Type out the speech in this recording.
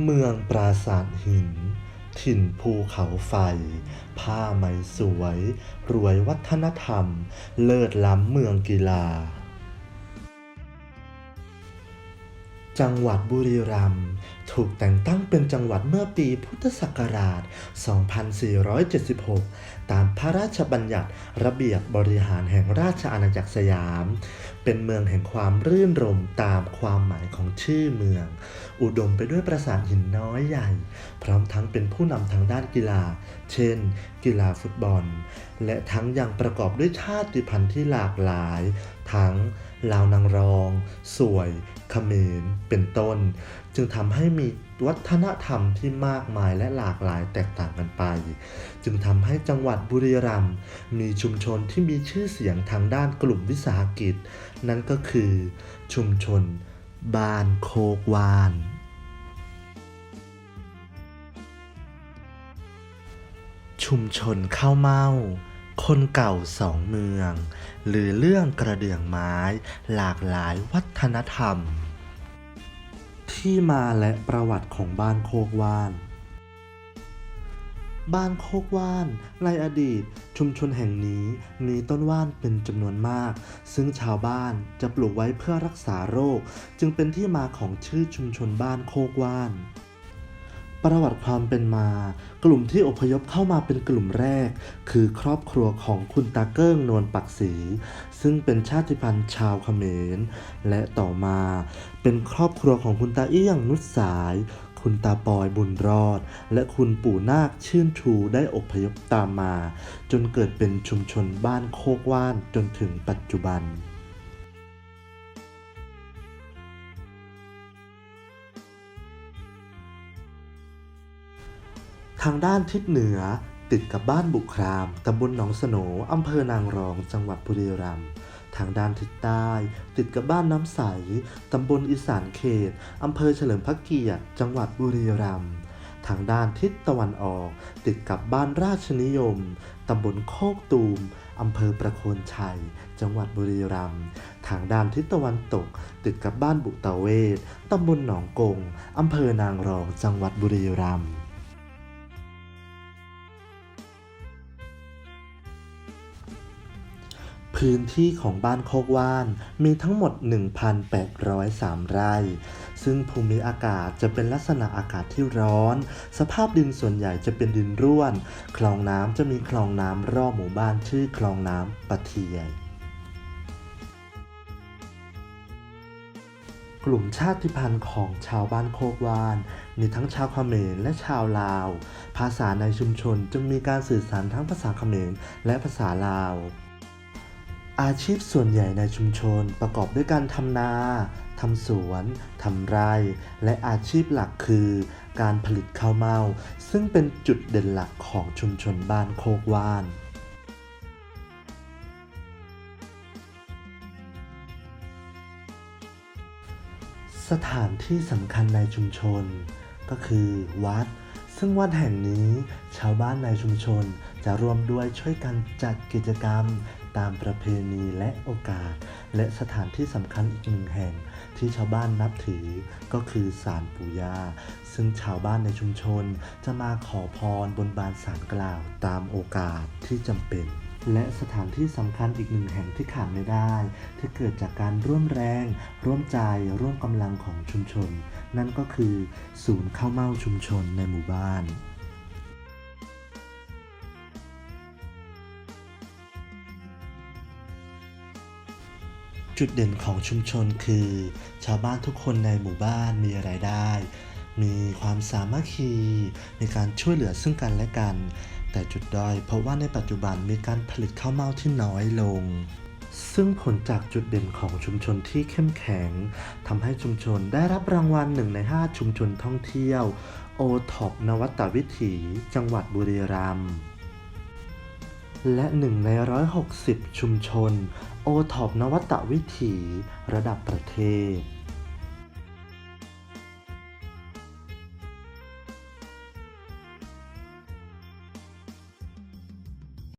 เมืองปราสาทหิน ถิ่นภูเขาไฟ ผ้าไหมสวย รวยวัฒนธรรม เลิศล้ำเมืองกีฬา จังหวัดบุรีรัมย์ถูกแต่งตั้งเป็นจังหวัดเมื่อปีพุทธศักราช 2476 ตามพระราชบัญญัติระเบียบบริหารแห่งราชอาณาจักรสยาม เป็นเมืองแห่งความรื่นรมตามความหมายของชื่อเมือง อุดมไปด้วยปราสาทหินน้อยใหญ่ พร้อมทั้งเป็นผู้นำทางด้านกีฬา เช่น กีฬาฟุตบอล และทั้งยังประกอบด้วยชาติพันธุ์ที่หลากหลาย ทั้ง ลาวนางรอง สวยเขมรเป็นต้น จึงทำให้มีวัฒนธรรมที่มากมายและหลากหลายแตกต่างกันไป จึงทำให้จังหวัดบุรีรัมย์มีชุมชนที่มีชื่อเสียงทางด้านกลุ่มวิสาหกิจ นั่นก็คือชุมชนบ้านโคกวานชุมชนข้าวเม่า คนเก่าสองเมือง หรือเรื่องกระเดื่องไม้ หลากหลายวัฒนธรรม ที่มาและประวัติของบ้านโคกว่าน บ้านโคกว่าน ในอดีตชุมชนแห่งนี้มีต้นว่านเป็นจำนวนมาก ซึ่งชาวบ้านจะปลูกไว้เพื่อรักษาโรค จึงเป็นที่มาของชื่อชุมชนบ้านโคกว่าน ประวัติความเป็นมา กลุ่มที่อพยพเข้ามาเป็นกลุ่มแรก คือครอบครัวของคุณตาเกิ้งนวลปักศรีซึ่งเป็นชาติพันธุ์ชาวเขมร และต่อมาเป็นครอบครัวของคุณตาเอี้ยงนุชสาย คุณตาปอยบุญรอด และคุณปู่นาคชื่นชูได้อพยพตามมา จนเกิดเป็นชุมชนบ้านโคกว่านจนถึงปัจจุบัน ทางด้านทิศเหนือติดกับบ้านบุคราม ตำบลหนองสโหนอำเภอนางรอง จังหวัดบุรีรัมย์ ทางด้านทิศใต้ ติดกับบ้านน้ำใส ตำบลอีสานเขต อำเภอเฉลิมพระเกียรติ จังหวัดบุรีรัมย์ ทางด้านทิศตะวันออก ติดกับบ้านราชนิยม ตำบลโคกตูม อำเภอประโคนชัย จังหวัดบุรีรัมย์ ทางด้านทิศตะวันตก ติดกับบ้านบุตะเวศตำบลหนองกง อำเภอนางรอง จังหวัดบุรีรัมย์ พื้นที่ของบ้านโคกว่าน มีทั้งหมด 1,803 ไร่ ซึ่งภูมิอากาศจะเป็นลักษณะอากาศที่ร้อน สภาพดินส่วนใหญ่จะเป็นดินร่วน คลองน้ำจะมีคลองน้ำรอบหมู่บ้านชื่อคลองน้ำปะเทียยกลุ่มชาติพันธุ์ของชาวบ้านโคกวาน มีทั้งชาวเขมรและชาวลาว ภาษาในชุมชนจึงมีการสื่อสารทั้งภาษาเขมรและภาษาลาว อาชีพส่วนใหญ่ในชุมชนประกอบด้วยการทำนาทำสวนทำไร่ และอาชีพหลักคือ การผลิตข้าวเม่าซึ่งเป็นจุดเด่นหลักของชุมชนบ้านโคกว่านสถานที่สำคัญในชุมชน ก็คือวัด ซึ่งวัดแห่งนี้ชาวบ้านในชุมชนจะรวมด้วยช่วยกันจัดกิจกรรม ตามประเพณีและโอกาส และสถานที่สำคัญอีกหนึ่งแห่งที่ชาวบ้านนับถือก็คือศาลปู่ย่าซึ่งชาวบ้านในชุมชนจะมาขอพรบนบานศาลกล่าวตามโอกาสที่จำเป็นและสถานที่สำคัญอีกหนึ่งแห่งที่ขาดไม่ได้ ที่เกิดจากการร่วมแรง ร่วมใจ ร่วมกำลังของชุมชน นั่นก็คือ ศูนย์ข้าวเม่าชุมชนในหมู่บ้าน จุดเด่นของชุมชนคือ ชาวบ้านทุกคนในหมู่บ้านมีรายได้ มีความสามัคคีมีการช่วยเหลือซึ่งกันและกัน แต่จุดด้อยเพราะว่าในปัจจุบันมีการผลิตข้าวเม่าที่น้อยลง ซึ่งผลจากจุดเด่นของชุมชนที่เข้มแข็งทำให้ชุมชนได้รับรางวัลหนึ่งใน 5 ชุมชนท่องเที่ยวโอท็อปนวัตวิถี จังหวัดบุรีรัมย์ และหนึ่งใน 160 ชุมชน โอท็อปนวัตวิถี ระดับประเทศ